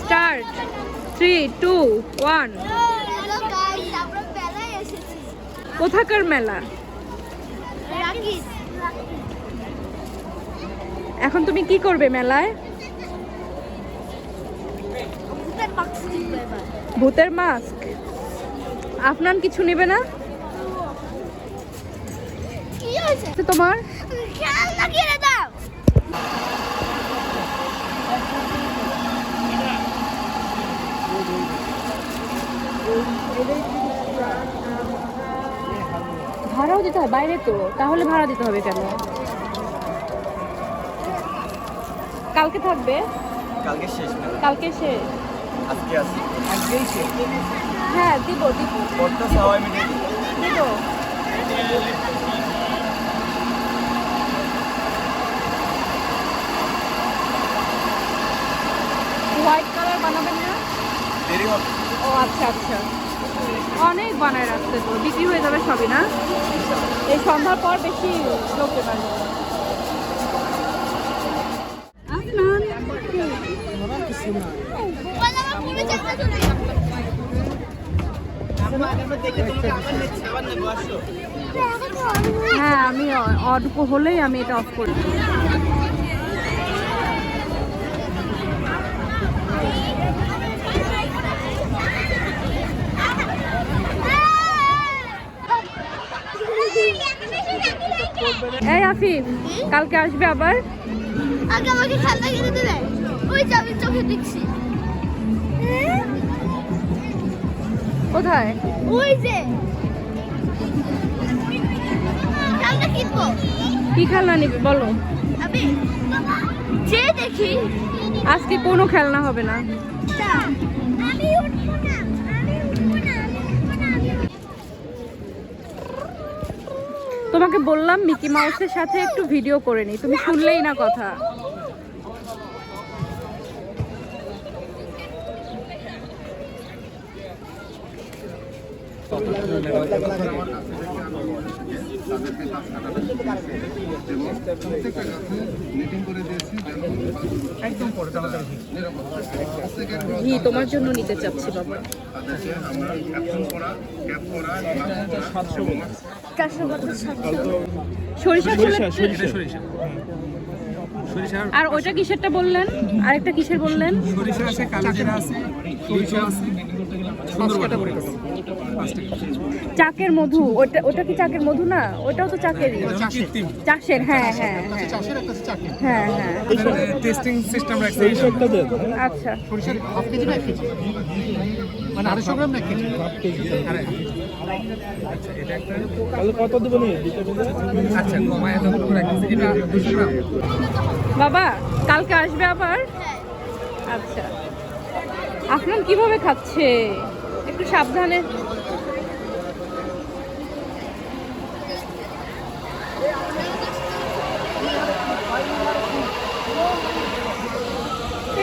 Start three two one কোথাকার মেলা? এখন তুমি কি করবে মেলায়? ভূতের মাস্ক আপনার কিছু নেবে না? তোমার খেলনা কিনে দাও ভাড়াও দিতে হবে বাইরে তো। তাহলে ভাড়া দিতে হবে কেন? কালকে থাকবে? কালকে শেষ কালকে শেষ? আজকে আসি। আজকেই শেষ। হ্যাঁ দিব দিব। পড়তো সবাই মিলে দিব। হোয়াইট কালার বানাবেন না? দেরি হবে। ও আচ্ছা আচ্ছা। অনেক বানায় রাখতে তো, বিক্রি হয়ে যাবে সবই না? এই সন্ধ্যার পর বেশি লোকজন আসবে বল আমার পুরো চাকরি চলে হ্যাঁ আমি অ- অল্প হলেই আমি এটা অফ করি এই আফিফ কালকে আসবে আবার? আগে আমাকে খেলনা কিনে দেবে। ওই যে আমি চোখে দেখছি। কোথায়? ওই যে। খেলনা কিনবো। কি খেলনা নিবি বলো। আমি যে দেখি। আজকে কোনো খেলনা হবে না। আমি উঠবো না। তোমাকে বললাম মিকি মাউসের সাথে একটু ভিডিও করে নি। তুমি শুনলেই না কথা। ঘি তোমার জন্য নিতে চাচ্ছি বাবা। চারশো কত সরিষা ফুলের এটা সরিষা। সরিষার আর ওইটা কিসেরটা বললেন? আরেকটা কিসের বললেন? সরিষা আছে কালো জিরা আছে সরিষা আছে চাকের মধু ওটা ওটা কি চাকের মধু? না ওটাও তো চাকেরই। চাষের হ্যাঁ হ্যাঁ হ্যাঁ। হ্যাঁ হ্যাঁ। টেস্টিং সিস্টেম রাখছে। আচ্ছা। সরিষার হাফ কেজি না কেজি? মানে আড়াইশো গ্রাম না কেজি? আচ্ছা কত দেবো নি আচ্ছা কমায় এটা 200 গ্রাম। বাবা কালকে আসবে আবার? আচ্ছা। আপনার কীভাবে খাচ্ছে? একটু সাবধানে।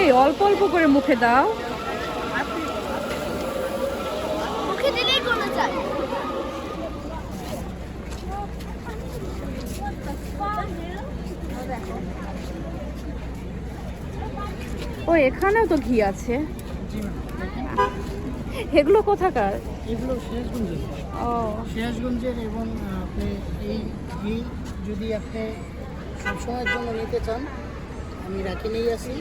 এই অল্প অল্প করে মুখে দাও। মুখে দিলেই কোনো যায় ও এখানেও তো ঘি আছে। এগুলো কোথাকার? এগুলো সিরাজগঞ্জের। ও। সিরাজগঞ্জের এবং আপনি এই ঘি যদি আপনি সবসময়ের জন্য নিতে চান আমি রাখি নিয়ে আসি।